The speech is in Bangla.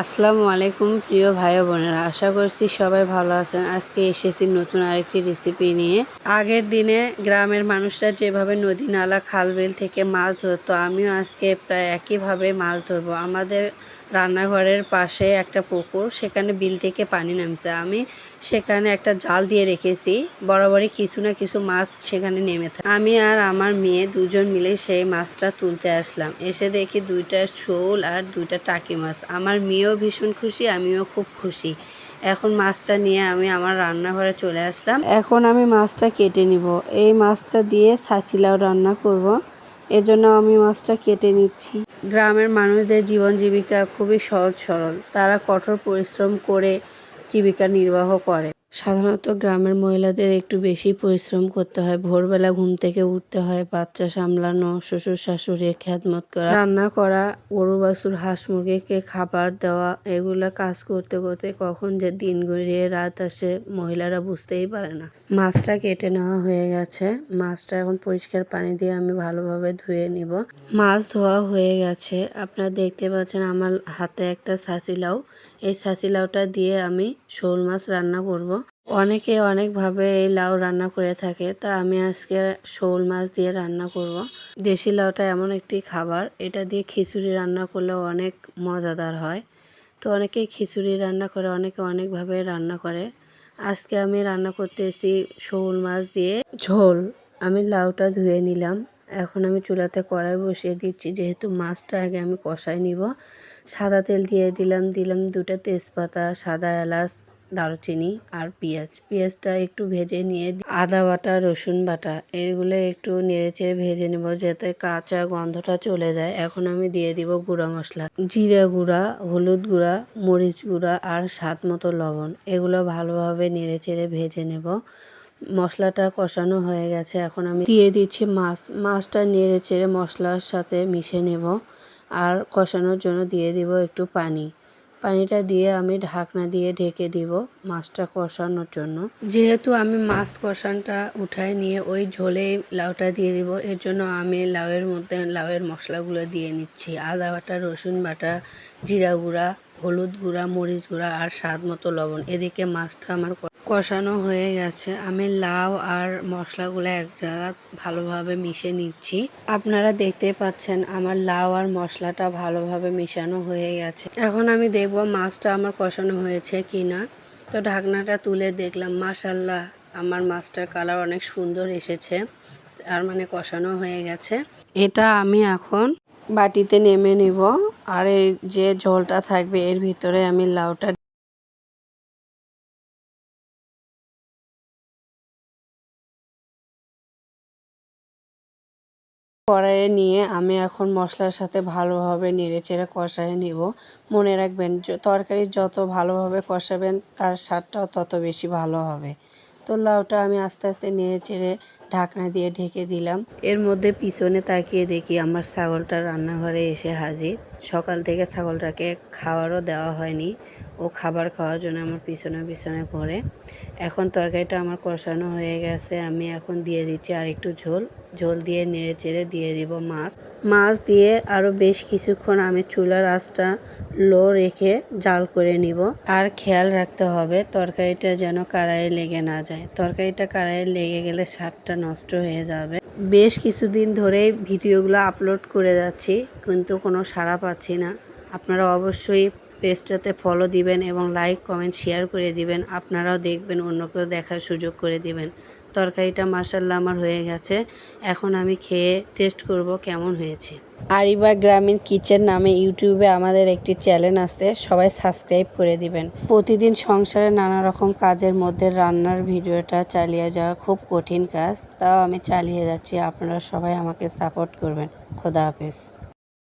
আসসালামু আলাইকুম, প্রিয় ভাই বোনেরা। আশা করছি সবাই ভালো আছেন। আজকে এসেছি নতুন আরেকটি রেসিপি নিয়ে। আগের দিনে গ্রামের মানুষরা যেভাবে নদী নালা, খাল, বিল থেকে মাছ ধরতো, আমিও আজকে প্রায় একইভাবে মাছ ধরবো। আমাদের রান্নাঘরের পাশে একটা পুকুর, সেখানে বিল থেকে পানি নামছে। আমি সেখানে একটা জাল দিয়ে রেখেছি, বরাবরই কিছু না কিছু মাছ সেখানে নেমে থাকে। আমি আর আমার মেয়ে দুজন মিলে সেই মাছটা তুলতে আসলাম। এসে দেখি দুইটা শোল আর দুইটা টাকি মাছ। আমার মেয়েও ভীষণ খুশি, আমিও খুব খুশি। এখন মাছটা নিয়ে আমি আমার রান্নাঘরে চলে আসলাম। এখন আমি মাছটা কেটে নিব। এই মাছটা দিয়ে ছাচিলাও রান্না করব। এজন্য আমি মাছটা কেটে নিচ্ছি। গ্রামের মানুষদের জীবন জীবিকা খুবই সহজ সরল। তারা কঠোর পরিশ্রম করে জীবিকা নির্বাহ করে। সাধারণত গ্রামের মহিলাদের একটু বেশি পরিশ্রম করতে হয়। ভোরবেলা ঘুম থেকে উঠতে হয়, বাচ্চা সামলানো, শ্বশুর শাশুড়ির খ্যাতমত করা, রান্না করা, গরু, বাছুর, হাঁস মুরগিকে খাবার দেওয়া, এগুলো কাজ করতে করতে কখন যে দিন গড়িয়ে রাত আসে মহিলারা বুঝতেই পারে না। মাছটা কেটে নেওয়া হয়ে গেছে। মাছটা এখন পরিষ্কার পানি দিয়ে আমি ভালোভাবে ধুয়ে নিব। মাছ ধোয়া হয়ে গেছে। আপনারা দেখতে পাচ্ছেন আমার হাতে একটা লাউ এই লাউটা দিয়ে আমি শোল মাছ রান্না করব। অনেকে অনেকভাবে এই লাউ রান্না করে থাকে। তা আমি আজকে শোল মাছ দিয়ে রান্না করব। দেশি লাউটা এমন একটি খাবার, এটা দিয়ে খিচুড়ি রান্না করলেও অনেক মজাদার হয়। তো অনেকে খিচুড়ি রান্না করে, অনেকে অনেকভাবে রান্না করে। আজকে আমি রান্না করতে এসেছি শোল মাছ দিয়ে ঝোল। আমি লাউটা ধুয়ে নিলাম। এখন আমি চুলাতে কড়াই বসিয়ে দিচ্ছি, যেহেতু মাছটা আগে আমি কষাই নিব। সাদা তেল দিয়ে দিলাম দিলাম দুটো তেজপাতা, সাদা এলাচ দারুচিনি আর পেঁয়াজ। পেঁয়াজটা একটু ভেজে নিয়ে আদা বাটা, রসুন বাটা, এগুলো একটু নেড়েচেড়ে ভেজে নেব যাতে কাঁচা গন্ধটা চলে যায়। এখন আমি দিয়ে দিব গুঁড়া মশলা। জিরা গুঁড়া, হলুদ গুঁড়া, মরিচ গুঁড়া আর স্বাদ মতো লবণ। এগুলো ভালোভাবে নেড়েচেড়ে ভেজে নেব। মশলাটা কষানো হয়ে গেছে। এখন আমি দিয়ে দিচ্ছি মাছ। মাছটা নেড়ে চেড়ে মশলার সাথে মিশে নেব। আর কষানোর জন্য দিয়ে দিব একটু পানি। পানিটা দিয়ে আমি ঢাকনা দিয়ে ঢেকে দিব মাছটা কষানোর জন্য। যেহেতু আমি মাছ কষানটা উঠায় নিয়ে ওই ঝোলে লাউটা দিয়ে দিব, এর জন্য আমি লাউয়ের মধ্যে, লাউয়ের মশলাগুলো দিয়ে নিচ্ছি। আদা বাটা, রসুন বাটা, জিরা গুঁড়া হলুদ গুঁড়া, মরিচ গুঁড়া আর স্বাদ মতো লবণ। এদিকে মাছটা আমার কষানো হয়ে গেছে। আমি লাউ আর মশলাগুলো এক জায়গা ভালোভাবে মিশে নিচ্ছি। আপনারা দেখতে পাচ্ছেন আমার লাউ আর মশলাটা ভালোভাবে মিশানো হয়ে গেছে। এখন আমি দেখব মাছটা আমার কষানো হয়েছে কি না তো ঢাকনাটা তুলে দেখলাম, মাশাল্লাহ, আমার মাছটার কালার অনেক সুন্দর এসেছে। আর মানে কষানো হয়ে গেছে। এটা আমি এখন বাটিতে নেমে নিব। আর এই যে ঝোলটা থাকবে, এর ভিতরে আমি লাউটা কড়াইয়ে নিয়ে আমি এখন মশলার সাথে ভালোভাবে নেড়েচেড়ে কষায় নিব। মনে রাখবেন তরকারি যত ভালোভাবে কষাবেন, তার স্বাদটাও তত বেশি ভালো হবে। তো লাউটা আমি আস্তে আস্তে নেড়ে চেড়ে ঢাকনা দিয়ে ঢেকে দিলাম। এর মধ্যে পিছনে তাকিয়ে দেখি আমার ছাগলটা রান্নাঘরে এসে হাজির। সকাল থেকে ছাগলটাকে খাবারও দেওয়া হয়নি। ও খাবার খাওয়ার জন্য আমার পিছনে পিছনে ঘরে। এখন তরকারিটা আমার কষানো হয়ে গেছে। আমি এখন দিয়ে দিচ্ছি আর একটু ঝোল। ঝোল দিয়ে নেড়ে চেড়ে দিয়ে দিব মাছ। মাছ দিয়ে আরও বেশ কিছুক্ষণ আমি চুলার আঁচটা লো রেখে জাল করে নিব। আর খেয়াল রাখতে হবে, তরকারিটা যেন কারাইয়ে লেগে না যায়। তরকারিটা কারাইয়ে লেগে গেলে স্বাদটা নষ্ট হয়ে যাবে। বেশ কিছুদিন ধরেই ভিডিওগুলো আপলোড করে যাচ্ছি, কিন্তু কোনো সাড়া পাচ্ছি না। আপনারা অবশ্যই পেজটাতে ফলো দিবেন এবং লাইক কমেন্ট শেয়ার করে দিবেন। আপনারাও দেখবেন অন্যকেও দেখার সুযোগ করে দিবেন। তরকারিটা মাসাল্লা আমার হয়ে গেছে। এখন আমি খেয়ে টেস্ট করব কেমন হয়েছে। আরিবা গ্রামীণ কিচেন নামে ইউটিউবে আমাদের একটি চ্যানেল আছে, সবাই সাবস্ক্রাইব করে দিবেন। প্রতিদিন সংসারে নানা রকম কাজের মধ্যে রান্নার ভিডিওটা চালিয়ে যাওয়া খুব কঠিন কাজ, তাও আমি চালিয়ে যাচ্ছি, আপনারা সবাই আমাকে সাপোর্ট করবেন। খোদা হাফেজ।